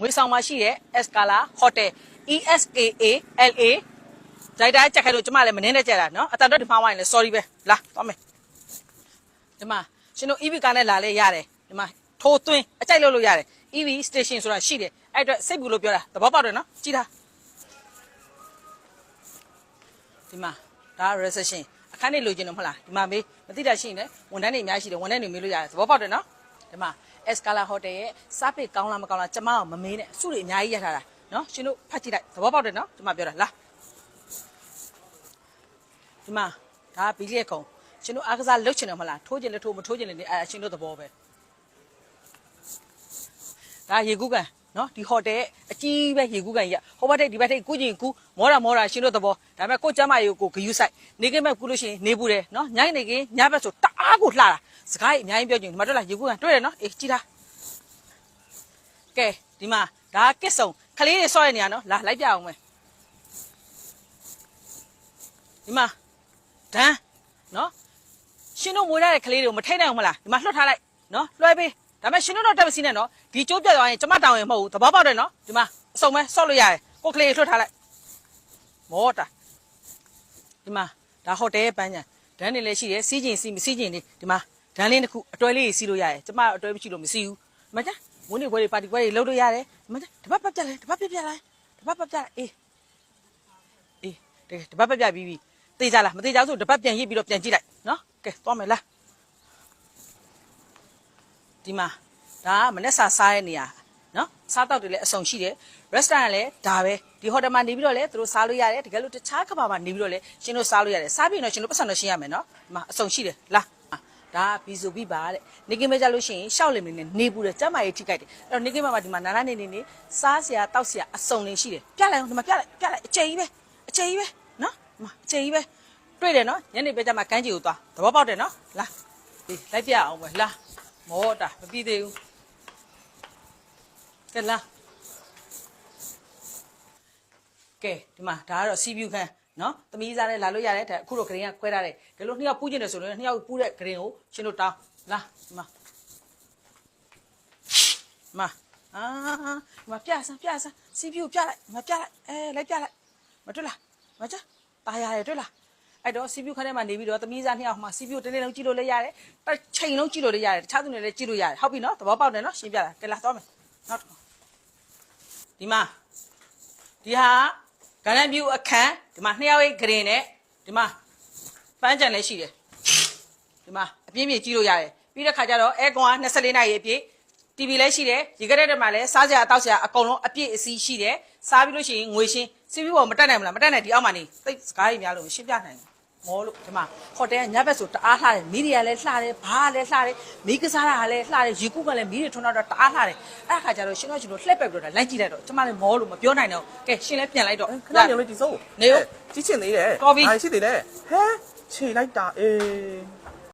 ငွေဆောင်မှာရှိတဲ့ Escala Hotel E S K A L A ဒိုက်တာချက်ခဲလို့ကျမလည်းမနှင်းနဲ့ကြက်တာနော်အတန်တော့ဒီမှာဝိုင်းလဲ sorry ပဲလာသွားမယ်ဒီမှာရှင်တို့ EV ကားနဲ့လာလဲရတယ်ဒီမှာထိုးသွင်းအကြိုက်လို့လို့ရတယ် EV station ဆိုတာရှိတယ်အဲ့အတွက်စိတ်ဘူးလို့ပြောတာသဘောပေါက်တယ်နော်ကြည်တာဒီမှာဒါ reception အခန်းနေလိုချင်တော့မဟုတ်လားဒီမှာမေးမသိတာရှိရင်လည်းဝန်ထမ်းတွေအများကြီးရှိတယ်ဝန်ထမ်းတွေမေးလို့ရတယ်သဘောပေါက်တယ်နော် ဒီမှာ Escala Hotel ရဲ့စားပိတ်ကောင်းလားမကောင်းလားကျမကမမေးနဲ့စုတွေအများကြီးရထားတာနော်ရှင်တို့ဖတ်ကြည့်လိုက်သဘောပေါက်တယ်နော်ကျမပြောတာလားဒီမှာဒါကဘီလီရဲ့ကုံရှင်တို့အားကစားလုပ်ချင်တယ်မဟုတ်လားထိုးချင်လည်းထိုးမထိုးချင်လည်းနေအဲရှင်တို့သဘောပဲဒါရေကူးကန်နော်ဒီဟိုတယ်အကြီးပဲရေကူးကန်ကြီးကဟိုဘက်ထိပ်ဒီဘက်ထိပ်ကူးချင်ကူးမောတာမောတာရှင်တို့သဘောဒါပေမဲ့ကိုကျမရေကိုဂယူးဆိုင်နေကင်းမဲ့ကူးလို့ရှိရင်နေဘူးတယ်နော်ညိုင်းနေကင်းညဘက်ဆိုတအားကိုလှတာ စကားကြီးအများကြီးပြောချင်ဒီမှာတွေ့လားရေကူးကန်တွေ့တယ်နော်အေးကြည့်တာကဲဒီမှာဒါကစ်စုံခလေးတွေဆော့ရနေရနော်လာလိုက်ပြအောင်မယ်ဒီမှာဒန်းနော်ရှင်တို့မွေးရတဲ့ကလေးတွေကိုမထိတ်နိုင်ဘူးမလားဒီမှာလွှတ်ထားလိုက်နော်လွှဲပေးဒါပေမဲ့ရှင်တို့တော့တက်မစီနဲ့နော်ဒီကျိုးပြတ်သွားရင်ကျမတောင်းရင်မဟုတ်ဘူးသဘောပေါက်တယ်နော်ဒီမှာအစုံမဲဆော့လို့ရတယ်ကိုယ်ကလေးတွေလွှတ်ထားလိုက်မောတာဒီမှာဒါဟိုတယ်ရဲ့ပန်းညာဒန်းနေလည်းရှိတယ်စီးကျင်စီးမစီးကျင်နေဒီမှာ ဒန်းလေးတစ်ခုအတွဲလေးကြီးစီးလို့ရတယ်ကျမအတွဲမရှိလို့မစီးဘူးဒီမှာကြဝင်းတွေဘွဲတွေပါတီဘွဲတွေလှုပ်လို့ရတယ်ဒီမှာကြတပတ်ပတ်ပြက်လဲတပတ်ပြက်ပြက်လဲတပတ်ပတ်ပြက်အေးအေးတကယ်တပတ်ပတ်ပြက်ပြီးပြီတေးကြလားမတေးကြဘူးဆိုတပတ်ပြန်ရစ်ပြီးတော့ပြန်ကြည့်လိုက်နော်ကဲသွားမယ်လားဒီမှာဒါကမနေ့စာစားရဲ့နေရာနော်စားတော့တွေလည်းအဆုံရှိတယ် restaurant ကလည်းဒါပဲဒီ hotel မှာနေပြီးတော့လည်းသူတို့စားလို့ရတယ်တကယ်လို့တခြားကဘာမှာနေပြီးတော့လည်းရှင်တို့စားလို့ရတယ်စားပြီးတော့ရှင်တို့ပတ်စံတော့ရှင်းရမယ်နော်ဒီမှာအဆုံရှိတယ်လား ဒါကဘီဆိုပြီးပါတဲ့နေကင်းမဲကြလို့ရှိရင်ရှောက်လင်နေနေနေဘူးတယ်ကျမ်းမာရေးထိခိုက်တယ်အဲ့တော့နေကင်းမဲမှာဒီမှာနာနာနေနေနေစားစရာတောက်စရာအဆုံနေရှိတယ်ပြလိုက်အောင်ဒီမှာပြလိုက်ပြလိုက်အကျိန်ကြီးပဲအကျိန်ကြီးပဲနော်ဒီမှာအကျိန်ကြီးပဲတွေ့တယ်နော်ညနေပဲကြမှာကန်းကြီးကိုသွားသဘောပေါက်တယ်နော်လာဒီလိုက်ပြအောင်ပဲလာမောတာမပြီးသေးဘူးကဲလာကဲဒီမှာဒါကတော့စီးပြူခန်း နော်သမီးစားနဲ့လာလို့ရတယ်ဒါအခုတော့ဂရင်းကခွဲထားတယ်ဒီလိုနှစ်ယောက်ပူးကျင်တယ်ဆိုရင်နှစ်ယောက်ပူးတဲ့ဂရင်းကိုရှင်းလို့တောင်းလာဒီမှာဒီမှာအာဒီမှာပြဆန်းပြဆန်းစီးပြူပြလိုက်ဒီမှာပြလိုက်အဲလိုက်ပြလိုက်မတွေ့လားမကြตายရတယ်တွေ့လားအဲ့တော့စီးပြူခန်းထဲမှာနေပြီးတော့သမီးစားနှစ်ယောက်မှာစီးပြူတစ်နေ့လုံးကြည့်လို့လည်းရတယ်တစ်ချိန်လုံးကြည့်လို့လည်းရတယ်တခြားသူတွေလည်းကြည့်လို့ရတယ်ဟုတ်ပြီနော်သဘောပေါက်တယ်နော်ရှင်းပြတာကဲလာသွားမယ်နောက်တစ်ခါဒီမှာဒီဟာ ကရန်ပြူအခန်းဒီမှာနှစ်ယောက်ရဲ့ဂရင်နဲ့ဒီမှာပန်းကြံလည်းရှိတယ်ဒီမှာအပြင်းပြေကြည့်လို့ရတယ်ပြီးတဲ့ခါကျတော့အဲကွန်က24နာရီအပြည့် TV လည်းရှိတယ်ရေကရက်တက်မှာလည်းစားစရာတောက်စရာအကုန်လုံးအပြည့်အစည်းရှိတယ်စားပြီးလို့ရှိရင်ငွေရှင်းစီးပြီးပေါ်မတက်နိုင်ဘူးလားမတက်နိုင်ဒီအောက်မှာနေသိစကားကြီးများလို့ရှင်းပြနိုင်တယ် မောလို့ဒီမှာဟိုတယ်ကညဘက်ဆိုတအားလှတယ်မီဒီယာလည်းလှတယ်ဘားလည်းလှတယ်မီးကစားတာလည်းလှတယ်ရေကူးကလည်းမီးတွေထွန်းတော့တအားလှတယ်အဲ့ဒါခါကျတော့ရှင်းတော့ရှင်တို့လှက်ပက်ပြီးတော့လိုက်ကြည့်လိုက်တော့ကျမလည်းမောလို့မပြောနိုင်တော့ကဲရှင်လည်းပြန်လိုက်တော့ခဏနေလို့ဒီစိုးနေဦးကြည့်ချင်သေးတယ်ကော်ဖီရှိသေးတယ်ဟဲခြေလိုက်တာအေး